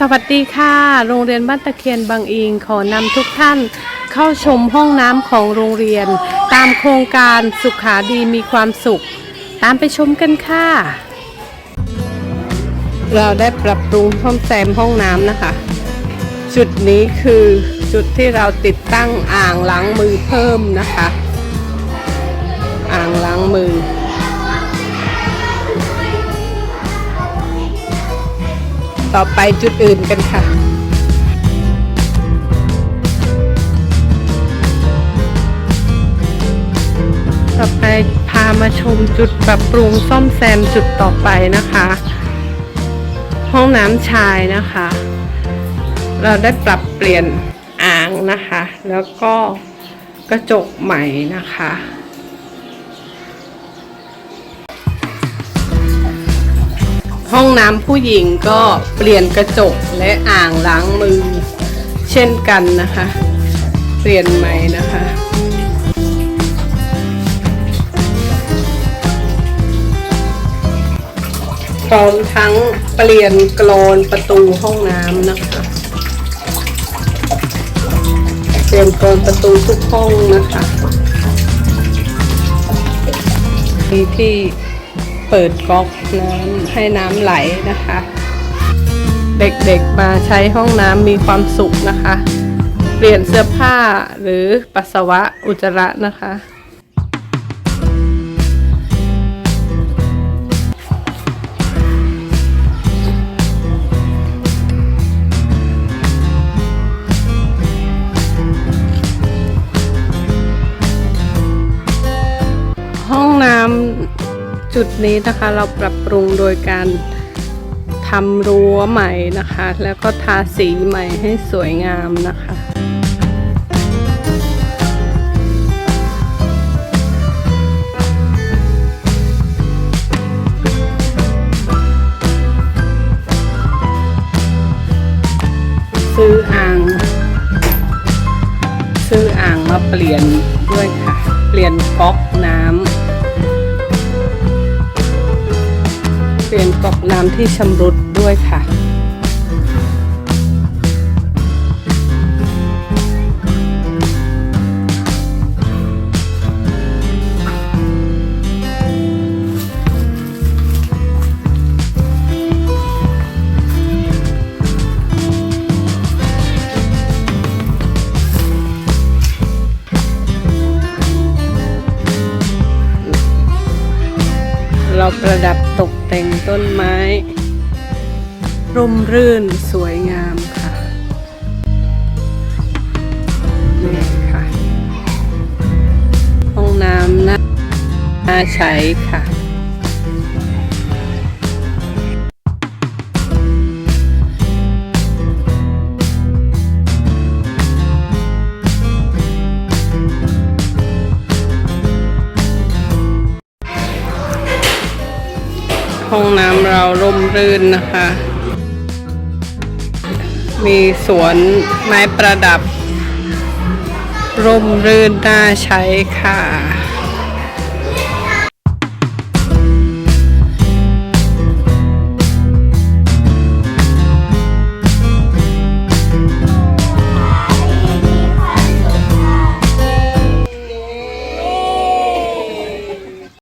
สวัสดีค่ะ โรงเรียนบ้านตะเคียนบางอิงขอนำทุกท่านเข้าชมห้องน้ำของโรงเรียน ตามโครงการสุขาดีมีความสุข ตามไปชมกันค่ะ เราได้ปรับปรุงซ่อมแซมห้องน้ำนะคะ จุดนี้คือจุดที่เราติดตั้งอ่างล้างมือเพิ่มนะคะ อ่างล้างมือ ต่อไปจุดอื่นกันค่ะ ต่อไปพามาชมจุดปรับปรุงซ่อมแซมจุดต่อไปนะคะ ห้องน้ำชายนะคะ เราได้ปรับเปลี่ยนอ่างนะคะ แล้วก็กระจกใหม่นะคะ ห้องน้ำผู้หญิงก็เปลี่ยนกระจกและอ่างล้างมือ เช่นกันนะคะ เปลี่ยนใหม่นะคะพร้อมทั้งเปลี่ยนกรอนประตูห้องน้ำนะคะ เปลี่ยนกรอนประตูทุกห้องนะคะที่ เปิดก๊อกน้ำให้น้ำไหลนะคะ เด็กๆมาใช้ห้องน้ำมีความสุขนะคะ เปลี่ยนเสื้อผ้าหรือปัสสาวะอุจจาระนะคะ จุดนี้นะคะเราปรับปรุงโดยการทำรั้วใหม่นะคะ แล้วก็ทาสีใหม่ให้สวยงามนะคะซื้ออ่าง ซื้ออ่างมาเปลี่ยนด้วยค่ะ เปลี่ยนก๊อกน้ำ เปลี่ยนก๊อกน้ำที่ชำรุดด้วยค่ะ ประดับตกแต่งต้นไม้ ร่มรื่นสวยงามค่ะนี่ค่ะ ห้องน้ำน่าน่าใช้ค่ะ ห้องน้ำเราร่มรื่นนะคะ มีสวนไม้ประดับ ร่มรื่นน่าใช้ค่ะ